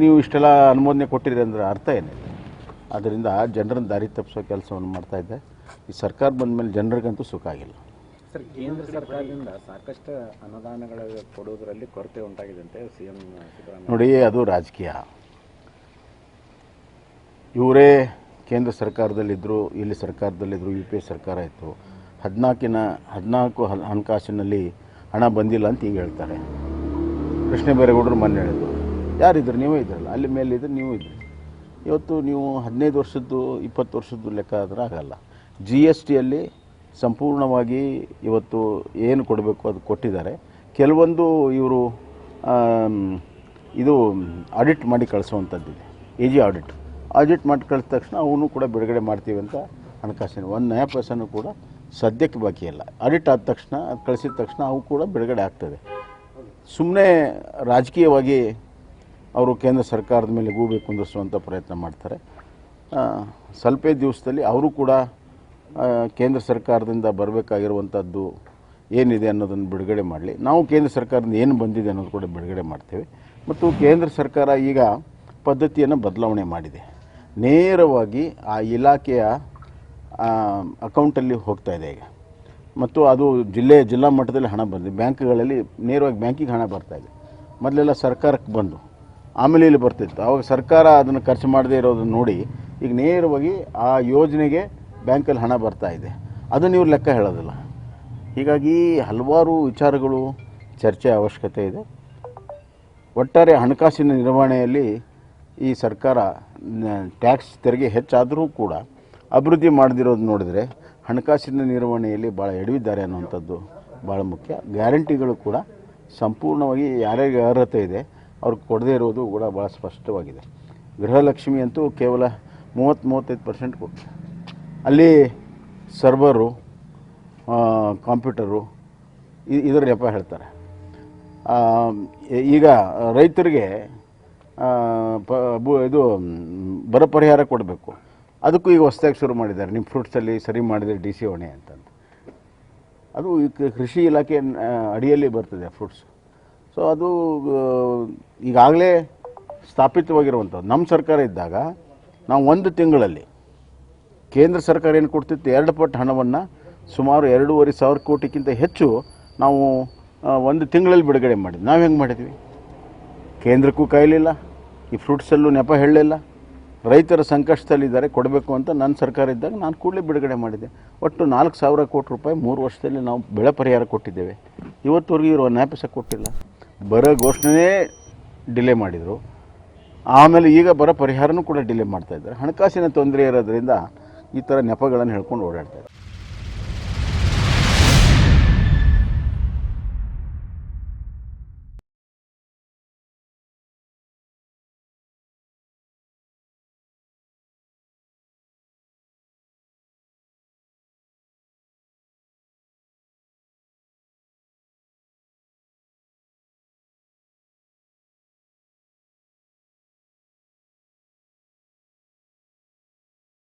ನೀವು ಇಷ್ಟೆಲ್ಲ ಅನುಮೋದನೆ ಕೊಟ್ಟಿರಿ ಅಂದರೆ ಅರ್ಥ ಏನಿದೆ ಅದರಿಂದ ಜನರನ್ನು ದಾರಿ ತಪ್ಪಿಸೋ ಕೆಲಸವನ್ನು ಮಾಡ್ತಾ ಇದ್ದೆ. ಈ ಸರ್ಕಾರ ಬಂದ ಮೇಲೆ ಜನರಿಗಂತೂ ಸುಖ ಆಗಿಲ್ಲ. ಸರ್ ಕೇಂದ್ರ ಸರ್ಕಾರದಿಂದ ಸಾಕಷ್ಟು ಅನುದಾನಗಳ ಕೊಡುವುದರಲ್ಲಿ ಕೊರತೆ ಉಂಟಾಗಿದೆ ಅಂತೆ ಸಿ ಎಂ ಸಿದ್ದರಾಮಯ್ಯ. ನೋಡಿ ಅದು ರಾಜಕೀಯ. ಇವರೇ ಕೇಂದ್ರ ಸರ್ಕಾರದಲ್ಲಿದ್ದರು ಇಲ್ಲಿ ಸರ್ಕಾರದಲ್ಲಿದ್ದರು ಯು ಪಿ ಎ ಸರ್ಕಾರ ಇತ್ತು. ಹದಿನಾಲ್ಕಿನ ಹದಿನಾಲ್ಕು ಹಣಕಾಸಿನಲ್ಲಿ ಹಣ ಬಂದಿಲ್ಲ ಅಂತ ಈಗ ಹೇಳ್ತಾರೆ. ಕೃಷ್ಣ ಬೈರೇಗೌಡರು ಮೊನ್ನೆ ಹೇಳಿದ್ರು. ಯಾರಿದ್ರು ನೀವೇ ಇದ್ರಲ್ಲ, ಅಲ್ಲಿ ಮೇಲಿದ್ರೆ ನೀವು ಇದ್ರಿ. ಇವತ್ತು ನೀವು ಹದಿನೈದು ವರ್ಷದ್ದು, ಇಪ್ಪತ್ತು ವರ್ಷದ್ದು ಲೆಕ್ಕ ಆದರೆ ಆಗಲ್ಲ. ಜಿ ಎಸ್ ಟಿಯಲ್ಲಿ ಸಂಪೂರ್ಣವಾಗಿ ಇವತ್ತು ಏನು ಕೊಡಬೇಕು ಅದು ಕೊಟ್ಟಿದ್ದಾರೆ. ಕೆಲವೊಂದು ಇವರು ಇದು ಆಡಿಟ್ ಮಾಡಿ ಕಳಿಸುವಂಥದ್ದಿದೆ ಎ ಜಿ ಆಡಿಟ್ ಆಡಿಟ್ ಮಾಡಿ ಕಳಿಸಿದ ತಕ್ಷಣ ಅವನು ಕೂಡ ಬಿಡುಗಡೆ ಮಾಡ್ತೀವಿ ಅಂತ ಹಣಕಾಸಿನ ಒಂದು ನಯ ಕೂಡ ಸದ್ಯಕ್ಕೆ ಬಾಕಿ ಇಲ್ಲ. ಆಡಿಟ್ ಆದ ತಕ್ಷಣ ಅದು ಕಳಿಸಿದ ತಕ್ಷಣ ಅವು ಕೂಡ ಬಿಡುಗಡೆ ಆಗ್ತದೆ. ಸುಮ್ಮನೆ ರಾಜಕೀಯವಾಗಿ ಅವರು ಕೇಂದ್ರ ಸರ್ಕಾರದ ಮೇಲೆ ಗೂಬೆ ಕುಂದಿಸುವಂಥ ಪ್ರಯತ್ನ ಮಾಡ್ತಾರೆ. ಸ್ವಲ್ಪ ದಿವಸದಲ್ಲಿ ಅವರು ಕೂಡ ಕೇಂದ್ರ ಸರ್ಕಾರದಿಂದ ಬರಬೇಕಾಗಿರುವಂಥದ್ದು ಏನಿದೆ ಅನ್ನೋದನ್ನು ಬಿಡುಗಡೆ ಮಾಡಲಿ. ನಾವು ಕೇಂದ್ರ ಸರ್ಕಾರದಿಂದ ಏನು ಬಂದಿದೆ ಅನ್ನೋದು ಕೂಡ ಬಿಡುಗಡೆ ಮಾಡ್ತೇವೆ. ಮತ್ತು ಕೇಂದ್ರ ಸರ್ಕಾರ ಈಗ ಪದ್ಧತಿಯನ್ನು ಬದಲಾವಣೆ ಮಾಡಿದೆ. ನೇರವಾಗಿ ಆ ಇಲಾಖೆಯ ಅಕೌಂಟಲ್ಲಿ ಹೋಗ್ತಾ ಇದೆ ಈಗ. ಮತ್ತು ಅದು ಜಿಲ್ಲೆ, ಜಿಲ್ಲಾ ಮಟ್ಟದಲ್ಲಿ ಹಣ ಬಂದಿದೆ. ಬ್ಯಾಂಕ್ಗಳಲ್ಲಿ ನೇರವಾಗಿ ಬ್ಯಾಂಕಿಗೆ ಹಣ ಬರ್ತಾ ಇದೆ. ಮೊದಲೆಲ್ಲ ಸರ್ಕಾರಕ್ಕೆ ಬಂದು ಆಮೇಲೆ ಇಲ್ಲಿ ಬರ್ತಿತ್ತು. ಅವಾಗ ಸರ್ಕಾರ ಅದನ್ನು ಖರ್ಚು ಮಾಡದೇ ಇರೋದನ್ನು ನೋಡಿ ಈಗ ನೇರವಾಗಿ ಆ ಯೋಜನೆಗೆ ಬ್ಯಾಂಕಲ್ಲಿ ಹಣ ಬರ್ತಾ ಇದೆ. ಅದನ್ನು ಇವ್ರು ಲೆಕ್ಕ ಹೇಳೋದಿಲ್ಲ. ಹೀಗಾಗಿ ಹಲವಾರು ವಿಚಾರಗಳು, ಚರ್ಚೆ ಅವಶ್ಯಕತೆ ಇದೆ. ಒಟ್ಟಾರೆ ಹಣಕಾಸಿನ ನಿರ್ವಹಣೆಯಲ್ಲಿ ಈ ಸರ್ಕಾರ ಟ್ಯಾಕ್ಸ್ ತೆರಿಗೆ ಹೆಚ್ಚಾದರೂ ಕೂಡ ಅಭಿವೃದ್ಧಿ ಮಾಡದಿರೋದು ನೋಡಿದರೆ ಹಣಕಾಸಿನ ನಿರ್ವಹಣೆಯಲ್ಲಿ ಭಾಳ ಎಡವಿದ್ದಾರೆ ಅನ್ನುವಂಥದ್ದು ಭಾಳ ಮುಖ್ಯ. ಗ್ಯಾರಂಟಿಗಳು ಕೂಡ ಸಂಪೂರ್ಣವಾಗಿ ಯಾರ್ಯಾರಿಗೆ ಅರ್ಹತೆ ಇದೆ ಅವ್ರಿಗೆ ಕೊಡದೇ ಇರೋದು ಕೂಡ ಭಾಳ ಸ್ಪಷ್ಟವಾಗಿದೆ. ಗೃಹಲಕ್ಷ್ಮಿ ಅಂತೂ ಕೇವಲ ಮೂವತ್ತು ಮೂವತ್ತೈದು ಪರ್ಸೆಂಟ್ ಕೊಡ್ತಾರೆ ಅಲ್ಲಿ ಸರ್ವರು ಕಾಂಪ್ಯೂಟರು ಇದರ ನೆಪ ಹೇಳ್ತಾರೆ. ಈಗ ರೈತರಿಗೆ ಪ ಇದು, ಬರ ಪರಿಹಾರ ಕೊಡಬೇಕು. ಅದಕ್ಕೂ ಈಗ ಹೊಸದಾಗಿ ಶುರು ಮಾಡಿದ್ದಾರೆ. ನಿಮ್ಮ ಫ್ರೂಟ್ಸಲ್ಲಿ ಸರಿ ಮಾಡಿದರೆ ಡಿ ಸಿ ಹೊಣೆ ಅಂತಂದು. ಅದು ಕೃಷಿ ಇಲಾಖೆ ಅಡಿಯಲ್ಲಿ ಬರ್ತದೆ ಫ್ರೂಟ್ಸ್ ಸೊ ಅದು ಈಗಾಗಲೇ ಸ್ಥಾಪಿತವಾಗಿರುವಂಥದ್ದು. ನಮ್ಮ ಸರ್ಕಾರ ಇದ್ದಾಗ ನಾವು ಒಂದು ತಿಂಗಳಲ್ಲಿ ಕೇಂದ್ರ ಸರ್ಕಾರ ಏನು ಕೊಡ್ತಿತ್ತು? ಎರಡು ಪಟ್ಟು ಹಣವನ್ನು ಸುಮಾರು ಎರಡೂವರೆ ಸಾವಿರ ಕೋಟಿಗಿಂತ ಹೆಚ್ಚು ನಾವು ಒಂದು ತಿಂಗಳಲ್ಲಿ ಬಿಡುಗಡೆ ಮಾಡಿದ್ವಿ. ನಾವು ಹೆಂಗೆ ಮಾಡಿದ್ವಿ? ಕೇಂದ್ರಕ್ಕೂ ಕಾಯಲಿಲ್ಲ, ಈ ಫ್ರೂಟ್ಸಲ್ಲೂ ನೆಪ ಹೇಳಲಿಲ್ಲ. ರೈತರ ಸಂಕಷ್ಟದಲ್ಲಿದ್ದಾರೆ, ಕೊಡಬೇಕು ಅಂತ ನನ್ನ ಸರ್ಕಾರ ಇದ್ದಾಗ ನಾನು ಕೂಡಲೇ ಬಿಡುಗಡೆ ಮಾಡಿದೆ. ಒಟ್ಟು ನಾಲ್ಕು ಸಾವಿರ ಕೋಟಿ ರೂಪಾಯಿ ಮೂರು ವರ್ಷದಲ್ಲಿ ನಾವು ಬೆಳೆ ಪರಿಹಾರ ಕೊಟ್ಟಿದ್ದೇವೆ. ಇವತ್ತುವರೆಗೂ ಇರುವ ನ್ಯಾಪಸ ಕೊಟ್ಟಿಲ್ಲ. ಬರ ಘೋಷಣೆ ಡಿಲೇ ಮಾಡಿದರು. ಆಮೇಲೆ ಈಗ ಬರೋ ಪರಿಹಾರನೂ ಕೂಡ ಡಿಲೇ ಮಾಡ್ತಾ ಇದ್ದಾರೆ. ಹಣಕಾಸಿನ ತೊಂದರೆ ಇರೋದ್ರಿಂದ ಈ ಥರ ನೆಪಗಳನ್ನು ಹೇಳ್ಕೊಂಡು ಓಡಾಡ್ತಾರೆ